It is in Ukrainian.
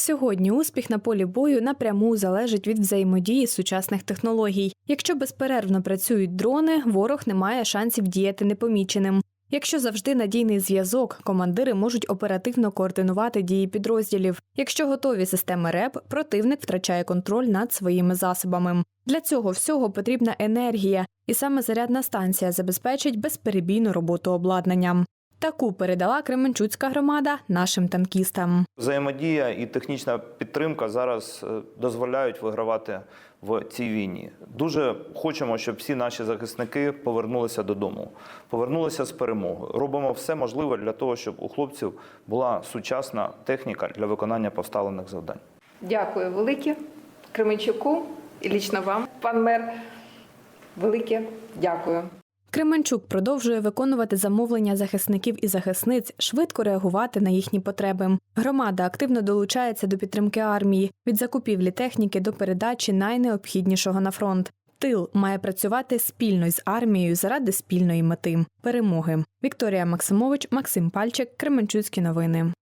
Сьогодні успіх на полі бою напряму залежить від взаємодії сучасних технологій. Якщо безперервно працюють дрони, ворог не має шансів діяти непоміченим. Якщо завжди надійний зв'язок, командири можуть оперативно координувати дії підрозділів. Якщо готові системи РЕП, противник втрачає контроль над своїми засобами. Для цього всього потрібна енергія, і саме зарядна станція забезпечить безперебійну роботу обладнанням. Таку передала Кременчуцька громада нашим танкістам. Взаємодія і технічна підтримка зараз е, дозволяють вигравати в цій війні. Дуже хочемо, щоб всі наші захисники повернулися додому, повернулися з перемогою. Робимо все можливе для того, щоб у хлопців була сучасна техніка для виконання поставлених завдань. Дякую велике Кременчуку і лічно вам, пан мер. Велике дякую. Кременчук продовжує виконувати замовлення захисників і захисниць, швидко реагувати на їхні потреби. Громада активно долучається до підтримки армії від закупівлі техніки до передачі найнеобхіднішого на фронт. Тил має працювати спільно з армією заради спільної мети перемоги. Вікторія Максимович, Максим Пальчик, Кременчуцькі новини.